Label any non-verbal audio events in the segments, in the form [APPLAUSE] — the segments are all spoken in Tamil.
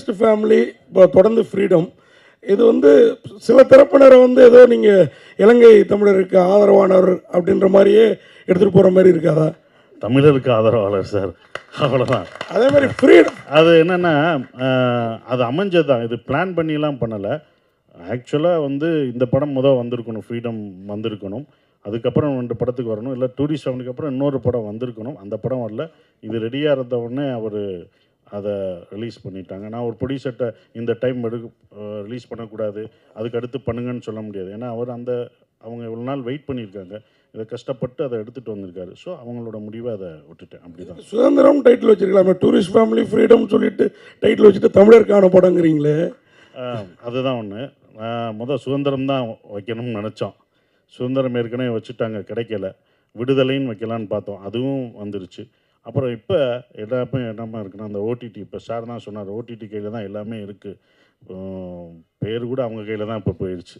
டூரிஸ்ட் ஃபேமிலி இப்போ தொடர்ந்து ஃப்ரீடம் இது வந்து சில தரப்பினரை வந்து ஏதோ நீங்கள் இலங்கை தமிழருக்கு ஆதரவானவர் அப்படின்ற மாதிரியே எடுத்துகிட்டு போகிற மாதிரி இருக்காதா? தமிழருக்கு ஆதரவாளர் சார் அவ்வளோதான் அதே மாதிரி ஃப்ரீடம் அது என்னென்னா அது அமைஞ்சது தான் இது பிளான் பண்ணிலாம் பண்ணலை. ஆக்சுவலாக வந்து இந்த படம் முதல் வந்திருக்கணும் ஃப்ரீடம் வந்திருக்கணும். அதுக்கப்புறம் ரெண்டு படத்துக்கு வரணும். இல்லை டூரிஸ்ட் ஃபேமிலிக்கு அப்புறம் இன்னொரு படம் வந்திருக்கணும். அந்த படம் வரல. இது ரெடியாக இருந்த உடனே அவர் அதை ரிலீஸ் பண்ணிட்டாங்க. நான் ஒரு ப்ரொடியூசர்கிட்ட இந்த டைம் எடு ரிலீஸ் பண்ணக்கூடாது. அதுக்கு அடுத்து பண்ணுங்கன்னு சொல்ல முடியாது. ஏன்னா அவர் அந்த அவங்க இவ்வளோ நாள் வெயிட் பண்ணியிருக்காங்க. இதை கஷ்டப்பட்டு அதை எடுத்துகிட்டு வந்திருக்காரு. ஸோ அவங்களோட முடிவை அதை விட்டுட்டேன். அப்படி தான் சுதந்திரம் டைட்டில் வச்சிருக்கலாமே. டூரிஸ்ட் ஃபேமிலி ஃப்ரீடம் சொல்லிட்டு டைட்டில் வச்சுட்டு தமிழருக்கான படங்கிறீங்களே? அதுதான் ஒன்று முதல் சுதந்திரம் தான் வைக்கணும்னு நினச்சோம். சுதந்திரம் ஏற்கனவே வச்சுட்டாங்க. கிடைக்கல. விடுதலைன்னு வைக்கலான்னு பார்த்தோம். அதுவும் வந்துருச்சு. அப்புறம் இப்போ எல்லாமே என்னமா இருக்குன்னா அந்த ஓடிடி இப்போ சார் தான் சொன்னார். ஓடிடி கையில் தான் எல்லாமே இருக்குது பேர் கூட அவங்க கையில் தான் இப்போ போயிடுச்சு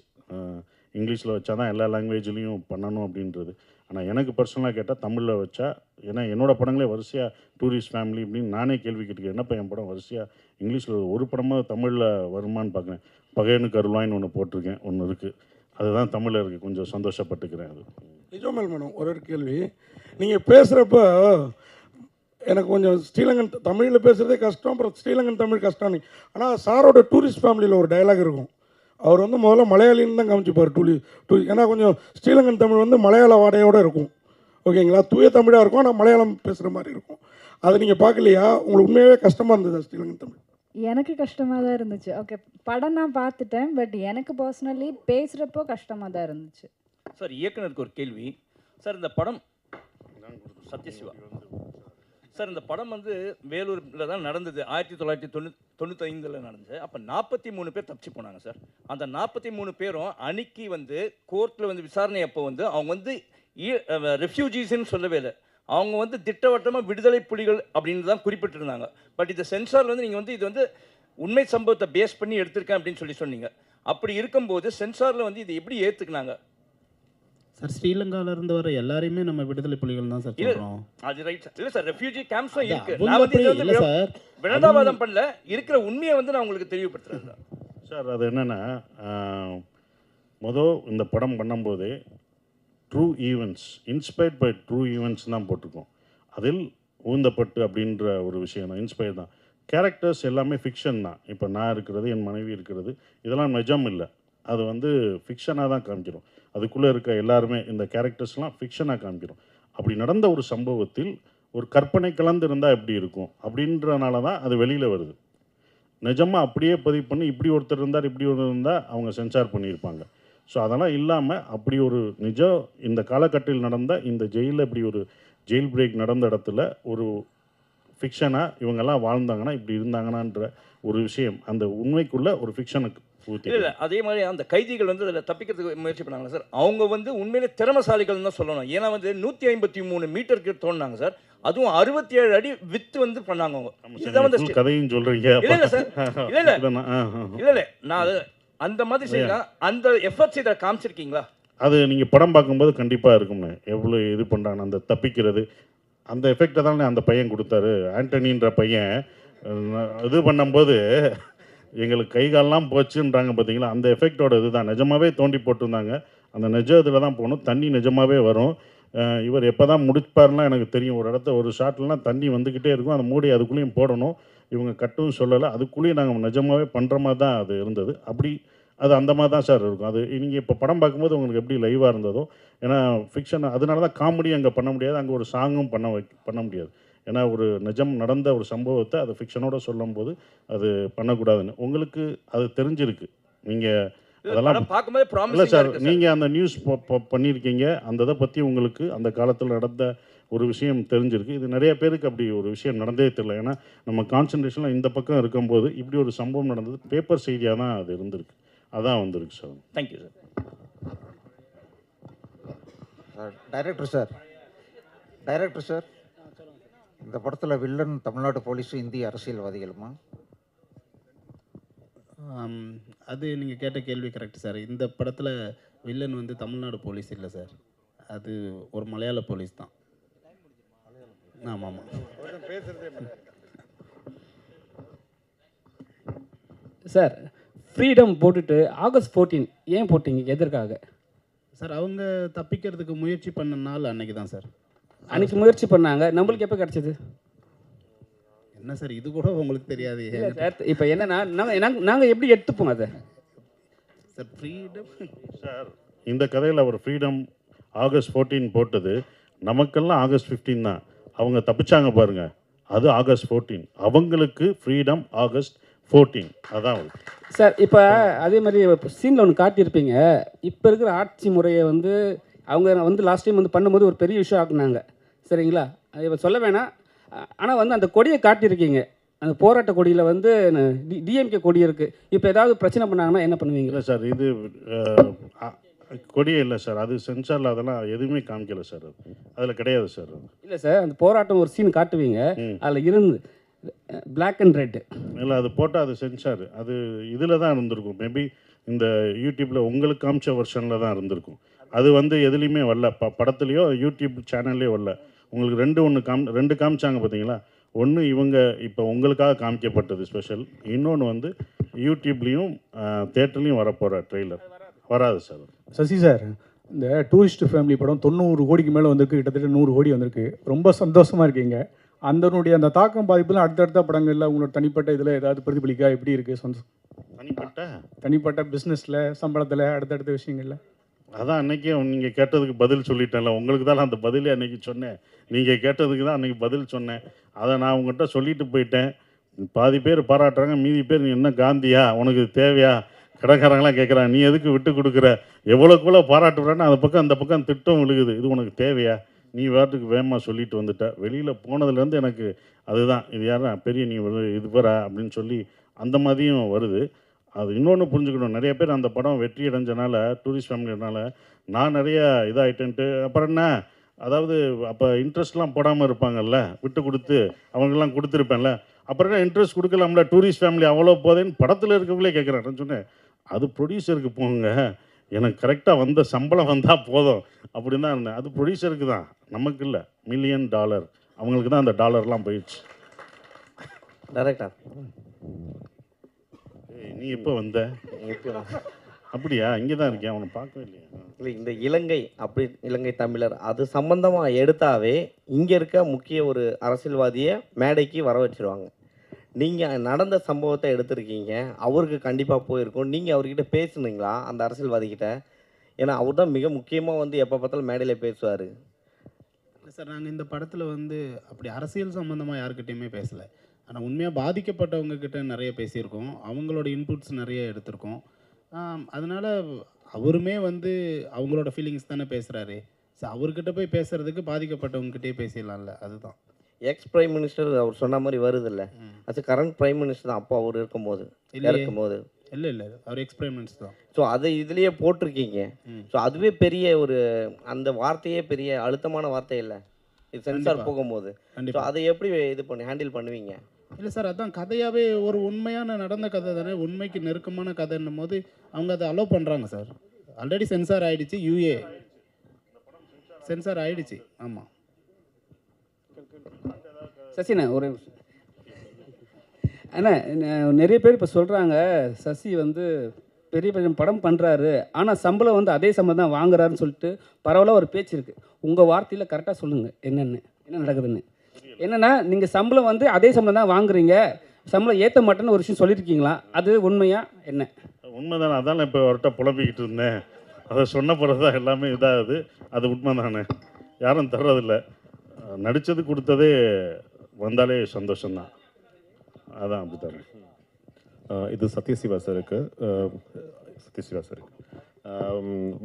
இங்கிலீஷில் வச்சா தான் எல்லா லாங்குவேஜ்லேயும் பண்ணணும் அப்படின்றது. ஆனால் எனக்கு பர்சனலாக கேட்டால் தமிழில் வச்சா ஏன்னா என்னோட படங்களே வரிசையாக டூரிஸ்ட் ஃபேமிலி அப்படின்னு நானே கேள்வி கேட்டுக்கிறேன். என்னப்பா என் படம் வரிசையாக இங்கிலீஷில் ஒரு படமாக தமிழில் வருமான்னு பார்க்குறேன் பகையனு கருளாய்னு ஒன்று போட்டிருக்கேன். ஒன்று இருக்குது அதுதான் தமிழில் இருக்குது கொஞ்சம் சந்தோஷப்பட்டுக்கிறேன் அது. நிஜமல் மேடம் ஒரு ஒரு கேள்வி. நீங்கள் பேசுகிறப்ப எனக்கு கொஞ்சம் ஸ்ரீலங்கன் தமிழில் பேசுகிறதே கஷ்டம் அப்புறம் ஸ்ரீலங்கன் தமிழ் கஷ்டம் ஆனால் சாரோட டூரிஸ்ட் ஃபேமிலியில் ஒரு டயலாக் இருக்கும். அவர் வந்து முதல்ல மலையாளின்னு தான் காமிச்சுப்பார் டூலி டூ ஏன்னா கொஞ்சம் ஸ்ரீலங்கன் தமிழ் வந்து மலையாள வாடையோடு இருக்கும். ஓகேங்களா? தூய தமிழாக இருக்கும் ஆனால் மலையாளம் பேசுகிற மாதிரி இருக்கும். அதை நீங்கள் பார்க்கலையா? உங்களுக்கு உண்மையாகவே கஷ்டமாக இருந்ததா ஸ்ரீலங்கன் தமிழ்? எனக்கு கஷ்டமாக தான் இருந்துச்சு. ஓகே படம் நான் பார்த்துட்டேன் பட் எனக்கு பர்சனலி பேசுகிறப்போ கஷ்டமாக தான் இருந்துச்சு. சார் இயக்குனருக்கு ஒரு கேள்வி. சார் இந்த படம் சத்யசிவா. சார் இந்த படம் வந்து வேலூரில் தான் நடந்தது. ஆயிரத்தி தொள்ளாயிரத்தி தொண்ணூ தொண்ணூத்தைந்தில் நடந்தது. அப்போ நாற்பத்தி மூணு பேர் தப்பிச்சு போனாங்க சார். அந்த நாற்பத்தி மூணு பேரும் அன்னைக்கு வந்து கோர்ட்டில் வந்து விசாரணை அப்போ வந்து அவங்க வந்து ரெஃப்யூஜிஸ்ன்னு சொல்லவே இல்லை. அவங்க வந்து திட்டவட்டமாக விடுதலை புலிகள் அப்படின்னு தான் குறிப்பிட்டிருந்தாங்க. பட் இந்த சென்சாரில் வந்து நீங்கள் வந்து இது வந்து உண்மை சம்பவத்தை பேஸ் பண்ணி எடுத்திருக்கேன் அப்படின்னு சொல்லி சொன்னீங்க. அப்படி இருக்கும்போது சென்சாரில் வந்து இது எப்படி ஏற்றுக்குனாங்க சார் ஸ்ரீலங்கால இருந்து வர எல்லாரையுமே நம்ம விடுதலை புலிகள் தான் சார் சொல்றோம். அது ரைட் சார் இல்ல சார் ரெஃப்யூஜி கேம்ப்ஸும் அதான், இருக்கு. நான் வந்து இல்ல சார். விரோதாபாதம் பண்ணல. இருக்கிற உண்மையை வந்து நான் உங்களுக்கு தெளிவுபடுத்துறேன் சார் சார் அது என்னென்னா மொதல் இந்த படம் பண்ணும்போதே true events inspired by true events தான் போட்டிருக்கோம். அதில் ஊந்தப்பட்டு அப்படின்ற ஒரு விஷயம் தான் இன்ஸ்பயர் தான். கேரக்டர்ஸ் எல்லாமே ஃபிக்ஷன் தான். இப்போ நான் இருக்கிறது என் மனைவி இருக்கிறது இதெல்லாம் நிஜம் இல்லை. அது வந்து ஃபிக்ஷனாக தான் காமிக்கிறோம். அதுக்குள்ளே இருக்க எல்லாருமே இந்த கேரக்டர்ஸ்லாம் ஃபிக்ஷனாக காமிக்கிறோம். அப்படி நடந்த ஒரு சம்பவத்தில் ஒரு கற்பனை கலந்து இருந்தால் எப்படி இருக்கும்? அப்படின்றனால தான் அது வெளியில் வருது. நிஜமாக அப்படியே பதிவு பண்ணி இப்படி ஒருத்தர் இருந்தார் இப்படி ஒருத்தர் இருந்தால் அவங்க சென்சார் பண்ணியிருப்பாங்க. ஸோ அதெல்லாம் இல்லாமல் அப்படி ஒரு நிஜம் இந்த காலகட்டத்தில் நடந்த இந்த ஜெயிலில் இப்படி ஒரு ஜெயில் பிரேக் நடந்த இடத்துல ஒரு ஃபிக்ஷனாக இவங்கெல்லாம் வாழ்ந்தாங்கன்னா இப்படி இருந்தாங்கன்னான்ற ஒரு விஷயம் அந்த உண்மைக்குள்ளே ஒரு ஃபிக்ஷனுக்கு இல்ல அதே மாதிரி அந்த கைதிகள் வந்து அதில் தப்பிக்கிறதுக்கு முயற்சி பண்ணாங்களா சார். அவங்க வந்து உண்மையிலே திறமசாலிகள் தான் சொல்லணும். ஏன்னா வந்து நூற்றி ஐம்பத்தி மூணு மீட்டருக்கு தோணுனாங்க சார். அதுவும் அறுபத்தி ஏழு அடி வித்து வந்து பண்ணாங்க அவங்க. இதுதான் வந்து கதையும் சொல்கிறீங்க இல்ல இல்ல சார் இல்ல இல்ல. [LAUGHS] இல்ல இல்ல நான் அது அந்த மாதிரி செய்யலாம். அந்த எஃபர்ட்ஸ் இதை காமிச்சிருக்கீங்களா? அது நீங்கள் படம் பார்க்கும்போது கண்டிப்பாக இருக்கும்ண்ணே எவ்வளோ இது பண்ணுறாங்க அந்த தப்பிக்கிறது. அந்த எஃபெக்டை தானே அந்த பையன் கொடுத்தாரு. ஆண்டனின்ற பையன் இது பண்ணும்போது எங்களுக்கு கை கால்லாம் போச்சுன்றாங்க பார்த்தீங்களா அந்த எஃபெக்டோட இதுதான். நிஜமாகவே தோண்டி போட்டிருந்தாங்க. அந்த நிஜ இதில் தான் போகணும் தண்ணி நிஜமாவே வரும். இவர் எப்போ தான் முடிப்பார்லாம் எனக்கு தெரியும். ஒரு இடத்த ஒரு ஷாட்லாம் தண்ணி வந்துக்கிட்டே இருக்கும். அந்த மூடி அதுக்குள்ளேயும் போடணும். இவங்க கட்டும் சொல்லலை. அதுக்குள்ளேயும் நாங்கள் நிஜமாகவே பண்ணுற மாதிரி தான் அது இருந்தது. அப்படி அது அந்த மாதிரி தான் சார் இருக்கும். அது நீங்கள் இப்போ படம் பார்க்கும்போது உங்களுக்கு எப்படி லைவாக இருந்ததோ ஏன்னா ஃபிக்ஷன் அதனால தான் காமெடி அங்கே பண்ண முடியாது. அங்கே ஒரு சாங்கும் பண்ண வை பண்ண முடியாது. ஏன்னா ஒரு நிஜம் நடந்த ஒரு சம்பவத்தை அதை ஃபிக்ஷனோட சொல்லும்போது அது பண்ணக்கூடாதுன்னு. உங்களுக்கு அது தெரிஞ்சிருக்கு. நீங்கள் அதெல்லாம் பார்க்கும்போது இல்லை சார் நீங்கள் அந்த நியூஸ் பண்ணியிருக்கீங்க அந்த இதை பற்றி உங்களுக்கு அந்த காலத்தில் நடந்த ஒரு விஷயம் தெரிஞ்சிருக்கு. இது நிறைய பேருக்கு அப்படி ஒரு விஷயம் நடந்தே தெரியல. ஏன்னா நம்ம கான்சன்ட்ரேஷனில் இந்த பக்கம் இருக்கும்போது இப்படி ஒரு சம்பவம் நடந்தது பேப்பர் செய்தியாக தான் அது இருந்திருக்கு. அதான் வந்திருக்கு sir. Thank you sir director sir. Director sir. இந்த படத்தில் வில்லன் தமிழ்நாடு போலீஸும் இந்திய அரசியல்வாதிகளுமா? அது நீங்கள் கேட்ட கேள்வி கரெக்ட் சார். இந்த படத்தில் வில்லன் வந்து தமிழ்நாடு போலீஸ் இல்லை சார். அது ஒரு மலையாள போலீஸ் தான். ஆமாம் ஆமாம் சார் ஃப்ரீடம் போட்டுட்டு ஆகஸ்ட் 14 ஏன் போட்டீங்க எதற்காக? சார் அவங்க தப்பிக்கிறதுக்கு முயற்சி பண்ண நாள் அன்னைக்கு தான் சார். அன்னைக்கு முயற்சி பண்ணாங்க. நம்மளுக்கு எப்போ கிடச்சிது? என்ன சார் இது கூட உங்களுக்கு தெரியாது. இப்போ என்னன்னா நாங்கள் நாங்கள் எப்படி எடுத்துப்போம் அதை? சார் ஃப்ரீடம் சார் இந்த கதையில் அவர் ஃப்ரீடம் ஆகஸ்ட் 14 போட்டது. நமக்கெல்லாம் ஆகஸ்ட் 15 தான். அவங்க தப்பிச்சாங்க பாருங்க. அது ஆகஸ்ட் 14 அவங்களுக்கு ஃப்ரீடம் ஆகஸ்ட் 14 அதான். சார் இப்போ அதே மாதிரி சீனில் ஒன்று காட்டியிருப்பீங்க. இப்போ இருக்கிற ஆட்சி முறையை வந்து அவங்க வந்து லாஸ்ட் டைம் வந்து பண்ணும்போது ஒரு பெரிய விஷயம் ஆக்குனாங்க. சரிங்களா? அது இப்போ சொல்ல வேணாம். ஆனால் வந்து அந்த கொடியை காட்டியிருக்கீங்க. அந்த போராட்ட கொடியில் வந்து டிஎம்கே கொடி இருக்குது இப்போ ஏதாவது பிரச்சனை பண்ணாங்கன்னா என்ன பண்ணுவீங்க? இல்லை சார் இது கொடியே இல்லை சார். அது சென்சாரில் அதெல்லாம் எதுவுமே காமிக்கல சார். அது அதில் கிடையாது சார். இல்லை சார் அந்த போராட்டம் ஒரு சீன் காட்டுவீங்க. அதில் இருந்து பிளாக் அண்ட் ரெட்டு இல்லை அது போட்டால் அது சென்சார். அது இதில் தான் இருந்திருக்கும். மேபி இந்த யூடியூப்பில் உங்களுக்கு காமிச்ச வெர்ஷனில் தான் இருந்திருக்கும். அது வந்து எதுலேயுமே வரல. ப படத்துலையோ யூடியூப் சேனல்லையோ வரல. உங்களுக்கு ரெண்டு ஒன்று காம் ரெண்டு காமிச்சாங்க பார்த்தீங்களா ஒன்று இவங்க இப்போ உங்களுக்காக காமிக்கப்பட்டது ஸ்பெஷல் இன்னொன்று வந்து யூடியூப்லேயும் தேட்டர்லேயும் வரப்போகிற ட்ரெய்லர் வராது சார் சசி சார் இந்த டூரிஸ்ட் ஃபேமிலி படம் தொண்ணூறு கோடிக்கு மேலே வந்திருக்கு. கிட்டத்தட்ட நூறு கோடி வந்திருக்கு. ரொம்ப சந்தோஷமாக இருக்கீங்க. அந்தனுடைய அந்த தாக்கம் பாதிப்புலாம் அடுத்தடுத்த படங்களில் உங்களோட தனிப்பட்ட இதில் ஏதாவது பிரதிபலிக்கா? எப்படி இருக்குது சொந்த தனிப்பட்ட? தனிப்பட்ட பிஸ்னஸில் சம்பளத்தில் அடுத்தடுத்த விஷயங்களில். அதான் அன்றைக்கே நீங்கள் கேட்டதுக்கு பதில் சொல்லிட்டேன்ல. உங்களுக்கு தான் அந்த பதிலே அன்னைக்கு சொன்னேன். நீங்கள் கேட்டதுக்கு தான் அன்றைக்கி பதில் சொன்னேன். அதை நான் உங்கள்கிட்ட சொல்லிட்டு போயிட்டேன். பாதி பேர் பாராட்டுறாங்க மீதி பேர் நீ என்ன காந்தியா? உனக்கு தேவையா? கடைக்காரங்களாம் கேட்குறாங்க நீ எதுக்கு விட்டு கொடுக்குற? எவ்வளோக்குள்ள பாராட்டுறான்னு அந்த பக்கம் அந்த பக்கம் திட்டம் விழுகுது. இது உனக்கு தேவையா? நீ வாட்டுக்கு வேகமாக சொல்லிட்டு வந்துட்ட. வெளியில் போனதுலேருந்து எனக்கு அதுதான். இது யாரும் பெரிய நீ இது பெற அப்படின்னு சொல்லி அந்த மாதிரியும் வருது. அது இன்னொன்று புரிஞ்சுக்கணும். நிறைய பேர் அந்த படம் வெற்றி அடைஞ்சனால டூரிஸ்ட் ஃபேமிலினால நான் நிறைய இதாகிட்டேன்ட்டு அப்புறம் என்ன? அதாவது அப்போ இன்ட்ரெஸ்ட்லாம் போடாமல் இருப்பாங்கல்ல விட்டு கொடுத்து அவங்கெல்லாம் கொடுத்துருப்பேன்ல. அப்புறம் என்ன இன்ட்ரெஸ்ட் கொடுக்கலாம்ல? டூரிஸ்ட் ஃபேமிலி அவ்வளோ போதேன்னு படத்தில் இருக்கவங்களே கேட்குறேன் சொன்னேன் அது ப்ரொடியூசருக்கு போங்க. எனக்கு கரெக்டாக வந்த சம்பளம் வந்தால் போதும். அப்படின்னு தான் இருந்தேன். அது ப்ரொடியூசருக்கு தான். நமக்கு இல்லை. மில்லியன் டாலர் அவங்களுக்கு தான் அந்த டாலர்லாம் போயிடுச்சு. டேரக்டர் நீ எப்போ வந்த? அப்படியா? இங்கே தான் இருக்கேன் அவனை பார்க்கவே இல்லையா? இல்லை இந்த இலங்கை அப்படி இலங்கை தமிழர் அது சம்பந்தமாக எடுத்தாவே இங்கே இருக்க முக்கிய ஒரு அரசியல்வாதியை மேடைக்கு வர வச்சிருவாங்க. நீங்கள் நடந்த சம்பவத்தை எடுத்திருக்கீங்க அவருக்கு கண்டிப்பாக போயிருக்கும். நீங்கள் அவர்கிட்ட பேசுனீங்களா அந்த அரசியல்வாதிகிட்ட? ஏன்னா அவர் தான் மிக முக்கியமாக வந்து எப்போ பார்த்தாலும் மேடையில் பேசுவார். இல்லை சார் நாங்கள் இந்த படத்தில் வந்து அப்படி அரசியல் சம்மந்தமாக யாருக்கிட்டையுமே பேசலை. ஆனால் உண்மையாக பாதிக்கப்பட்டவங்க கிட்ட நிறைய பேசியிருக்கோம். அவங்களோட இன்புட்ஸ் நிறைய எடுத்திருக்கோம். அதனால அவருமே வந்து அவங்களோட ஃபீலிங்ஸ் தானே பேசுகிறாரு ஸோ அவர்கிட்ட போய் பேசுறதுக்கு பாதிக்கப்பட்டவங்ககிட்டயே பேசிடலாம்ல அதுதான். எக்ஸ் பிரைம் மினிஸ்டர் அவர் சொன்ன மாதிரி வருதில்ல. அது கரண்ட் பிரைம் மினிஸ்டர் தான் அப்போ அவர் இருக்கும்போது. இருக்கும்போது இல்லை இல்லை அவர் எக்ஸ்பெரிமெண்ட்ஸ் தான். ஸோ அதை இதுலேயே போட்டிருக்கீங்க. ஸோ அதுவே பெரிய ஒரு அந்த வார்த்தையே பெரிய அழுத்தமான வார்த்தை இல்லை. இது சென்சார். போகும்போது. ஸோ அதை எப்படி இது பண்ணி ஹேண்டில் பண்ணுவீங்க? இல்லை சார் அதான் கதையாகவே ஒரு உண்மையான நடந்த கதை தானே உண்மைக்கு நெருக்கமான கதைன்னும் போது அவங்க அதை அலோவ் பண்ணுறாங்க சார். ஆல்ரெடி சென்சார் ஆகிடுச்சு யூஏ சென்சார் ஆகிடுச்சு ஆமாம் சசினா ஒரு அண்ணா நிறைய பேர் இப்போ சொல்கிறாங்க சசி வந்து பெரிய பெரிய படம் பண்ணுறாரு ஆனால் சம்பளம் வந்து அதே சம்பளம் தான் வாங்குறாருன்னு சொல்லிட்டு பரவாயில்ல ஒரு பேச்சு இருக்குது உங்கள் வார்த்தையில் கரெக்டாக சொல்லுங்கள் என்னென்னு என்ன நடக்குதுன்னு. என்னென்னா நீங்கள் சம்பளம் வந்து அதே சம்பளம் தான் வாங்குறீங்க. சம்பளம் ஏற்ற மாட்டேன்னு ஒரு விஷயம் சொல்லியிருக்கீங்களா அது உண்மையா? என்ன? உண்மைதானே. அதான் இப்போ அவர்கிட்ட புலம்பிக்கிட்டு இருந்தேன். அதை சொன்ன பிறகு தான் எல்லாமே இதாகுது. அது உண்மைதானே? யாரும் தர்றதில்ல. நடித்தது கொடுத்ததே வந்தாலே சந்தோஷம்தான். அதான் அப்படித்தானே. ஆஹ் இது சத்யசிவா சாருக்கு சத்யசிவா சாருக்கு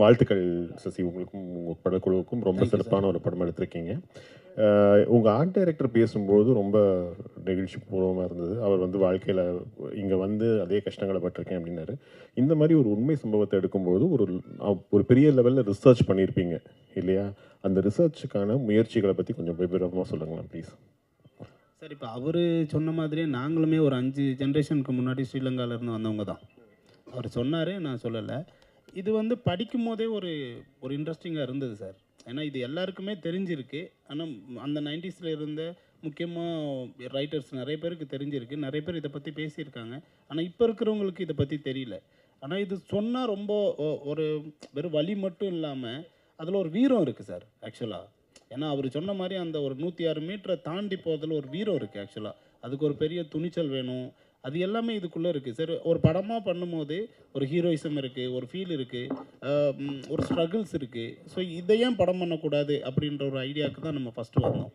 வாழ்த்துக்கள் சசி உங்களுக்கும் உங்கள் படக்குழுவுக்கும் ரொம்ப சிறப்பான ஒரு படம் எடுத்திருக்கீங்க. உங்கள் ஆர்ட் டைரக்டர் பேசும்போது ரொம்ப நெகிழ்ச்சி பூர்வமாக இருந்தது. அவர் வந்து வாழ்க்கையில் இங்கே வந்து அதே கஷ்டங்களை பட்டிருக்கேன் அப்படின்னாரு. இந்த மாதிரி ஒரு உண்மை சம்பவத்தை எடுக்கும்போது ஒரு ஒரு பெரிய லெவலில் ரிசர்ச் பண்ணியிருப்பீங்க இல்லையா? அந்த ரிசர்ச்சுக்கான முயற்சிகளை பற்றி கொஞ்சம் விவரமாக சொல்லுங்களேன் ப்ளீஸ் சார் இப்போ அவர் சொன்ன மாதிரியே நாங்களுமே ஒரு அஞ்சு ஜென்ரேஷனுக்கு முன்னாடி ஸ்ரீலங்கால இருந்து வந்தவங்க தான். அவர் சொன்னார் நான் சொல்லலை. இது வந்து படிக்கும் போதே ஒரு ஒரு இன்ட்ரெஸ்டிங்காக இருந்தது சார் ஏன்னா இது எல்லாருக்குமே தெரிஞ்சிருக்கு. ஆனால் அந்த நைன்டிஸில் இருந்த முக்கியமாக ரைட்டர்ஸ் நிறைய பேருக்கு தெரிஞ்சிருக்கு. நிறைய பேர் இதை பற்றி பேசியிருக்காங்க. ஆனால் இப்போ இருக்கிறவங்களுக்கு இதை பற்றி தெரியல. ஆனால் இது சொன்னால் ரொம்ப ஒரு வெறும் வழி மட்டும் இல்லாமல் அதில் ஒரு வீரம் இருக்குது சார் ஆக்சுவலாக ஏன்னா அவர் சொன்ன மாதிரி அந்த ஒரு நூற்றி ஆறு மீட்டரை தாண்டி போகிறதுல ஒரு வீரம் இருக்குது ஆக்சுவலாக அதுக்கு ஒரு பெரிய துணிச்சல் வேணும். அது எல்லாமே இதுக்குள்ளே இருக்குது சரி ஒரு படமாக பண்ணும்போது ஒரு ஹீரோயிசம் இருக்குது ஒரு ஃபீல் இருக்குது ஒரு ஸ்ட்ரகிள்ஸ் இருக்குது ஸோ இதை ஏன் படம் பண்ணக்கூடாது அப்படின்ற ஒரு ஐடியாவுக்கு தான் நம்ம ஃபஸ்ட்டு வந்தோம்.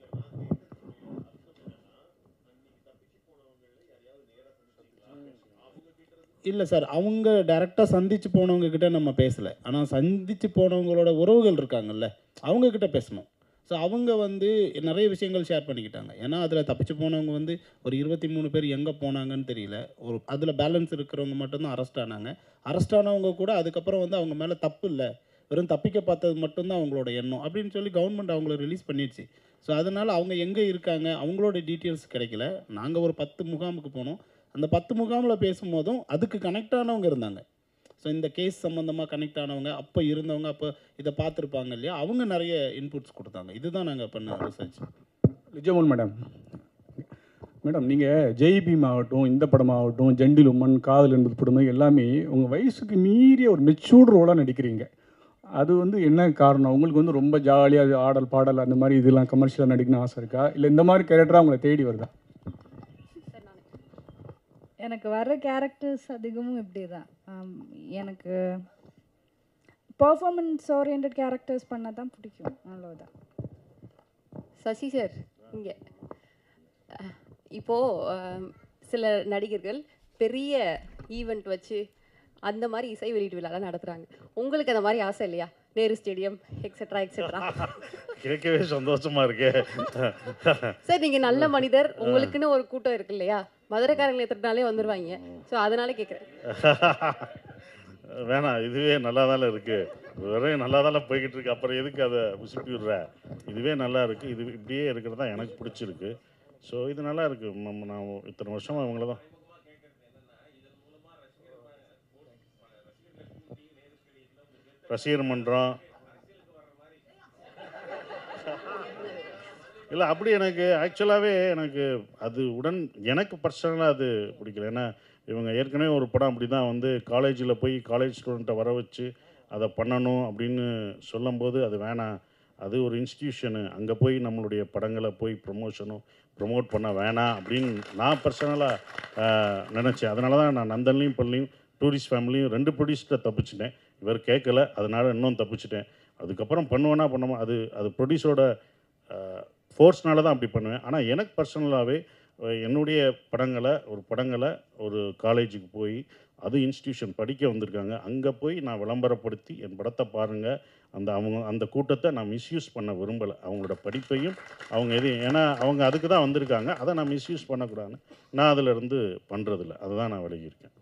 இல்லை சார் அவங்க டேரெக்டாக சந்திச்சு போனவங்க கிட்ட நம்ம பேசலை. ஆனால் சந்திச்சு போனவங்களோட உறவுகள் இருக்காங்கல்ல அவங்கக்கிட்ட பேசணும். ஸோ அவங்க வந்து நிறைய விஷயங்கள் ஷேர் பண்ணிக்கிட்டாங்க. ஏன்னா அதில் தப்பிச்சு போனவங்க வந்து ஒரு இருபத்தி மூணு பேர் எங்கே போனாங்கன்னு தெரியல. ஒரு அதில் பேலன்ஸ் இருக்கிறவங்க மட்டும்தான் அரெஸ்ட் ஆனாங்க. அரெஸ்ட் ஆனவங்க கூட அதுக்கப்புறம் வந்து அவங்க மேலே தப்பு இல்லை. வெறும் தப்பிக்க பார்த்தது மட்டும்தான் அவங்களோட எண்ணம் அப்படின்னு சொல்லி கவர்மெண்ட் அவங்கள ரிலீஸ் பண்ணிடுச்சு. ஸோ அதனால் அவங்க எங்கே இருக்காங்க அவங்களோட டீட்டெயில்ஸ் கிடைக்கல. நாங்கள் ஒரு பத்து முகாமுக்கு போனோம். அந்த பத்து முகாமில் பேசும்போதும் அதுக்கு கனெக்டானவங்க இருந்தாங்க. ஸோ இந்த கேஸ் சம்மந்தமாக கனெக்ட் ஆனவங்க அப்போ இருந்தவங்க அப்போ இதை பார்த்துருப்பாங்க இல்லையா? அவங்க நிறைய இன்புட்ஸ் கொடுத்தாங்க. இதுதான் நாங்கள் பண்ண ரிசர்ச் லிஜமோன் மேடம். மேடம் நீங்கள் ஜெய் பீம் ஆகட்டும் இந்த படமாகட்டும் ஜெண்டில் உமன் காதல் என்பது படம் எல்லாமே உங்கள் வயசுக்கு மீறிய ஒரு மெச்சூர்ட் ரோலாக நடிக்கிறீங்க. அது வந்து என்ன காரணம்? உங்களுக்கு வந்து ரொம்ப ஜாலியாக ஆடல் பாடல் அந்த மாதிரி இதெல்லாம் கமர்ஷியலாக நடிக்கணும்னு ஆசை இருக்கா? இல்லை இந்த மாதிரி கேரக்டராக உங்களை தேடி வருதா? எனக்கு வர்ற கேரக்டர்ஸ் அதிகமும் இப்படி தான் எனக்கு பர்ஃபார்மன்ஸ் ஓரியன்ட் கேரக்டர்ஸ் பண்ண தான் பிடிக்கும். அவ்வளோதான் சசி சார் இங்கே. இப்போது சில நடிகர்கள் பெரிய ஈவெண்ட் வச்சு அந்த மாதிரி இசை வெளியீட்டு விழாலாம் நடத்துகிறாங்க உங்களுக்கு அந்த மாதிரி ஆசை இல்லையா? நேரு ஸ்டேடியம் எக்ஸெட்ரா எக்ஸெட்ரா [LAUGHS] கேட்கவே சந்தோஷமா இருக்கே. சார் நீங்கள் நல்ல மனிதர். உங்களுக்குன்னு ஒரு கூட்டம் இருக்கு இல்லையா? மதுரைக்காரங்களை எத்தனாலே வந்துடுவாங்க ஸோ அதனால கேட்குறேன் [LAUGHS] வேணாம் இதுவே நல்லா தானே இருக்கு. வெறும் நல்லா தானே போய்கிட்டு இருக்கு. அப்புறம் எதுக்கு அதை உசுப்பி விடுற இதுவே நல்லா இருக்கு. இது இப்படியே இருக்கிறது தான் எனக்கு பிடிச்சிருக்கு. ஸோ இது நல்லா இருக்கு. நம்ம நான் இத்தனை வருஷமா அவங்கள தான் ரசிகர் மன்றம். இல்லை அப்படி எனக்கு ஆக்சுவலாகவே எனக்கு அது உடன் எனக்கு பர்சனலாக அது பிடிக்கல. ஏன்னா இவங்க ஏற்கனவே ஒரு படம் அப்படி தான் வந்து காலேஜில் போய் காலேஜ் ஸ்டூடெண்ட்டை வர வச்சு அதை பண்ணணும் அப்படின்னு சொல்லும்போது அது வேணாம். அது ஒரு இன்ஸ்டிடியூஷனு அங்கே போய் நம்மளுடைய படங்களை போய் ப்ரொமோஷனும் ப்ரொமோட் பண்ண வேணாம் அப்படின்னு நான் பர்சனலாக நினச்சேன். அதனால தான் நான் நந்தன்லையும் பள்ளியும் டூரிஸ்ட் ஃபேமிலியும் ரெண்டு ப்ரொடியூசர்கிட்ட தப்பிச்சிட்டேன். இவர் கேட்கல அதனால் இன்னும் தப்பிச்சிட்டேன். அதுக்கப்புறம் பண்ணுவேன்னா பண்ணுமா அது அது ப்ரொடியூஸரோட ஃபோர்ஸ்னால தான் அப்படி பண்ணுவேன். ஆனால் எனக்கு பர்சனலாகவே என்னுடைய படங்களை ஒரு படங்களை ஒரு காலேஜுக்கு போய் அது இன்ஸ்டியூஷன் படிக்க வந்திருக்காங்க. அங்கே போய் நான் விளம்பரப்படுத்தி என் படத்தை பாருங்கள் அந்த அவங்க அந்த கூட்டத்தை நான் மிஸ்யூஸ் பண்ண விரும்பலை. அவங்களோட படிப்பையும் அவங்க எது ஏன்னா அவங்க அதுக்கு தான் வந்திருக்காங்க. அதை நான் மிஸ்யூஸ் பண்ணக்கூடாதுன்னு நான் அதில் இருந்து பண்ணுறதில்ல அதை தான் நான் விலகியிருக்கேன்.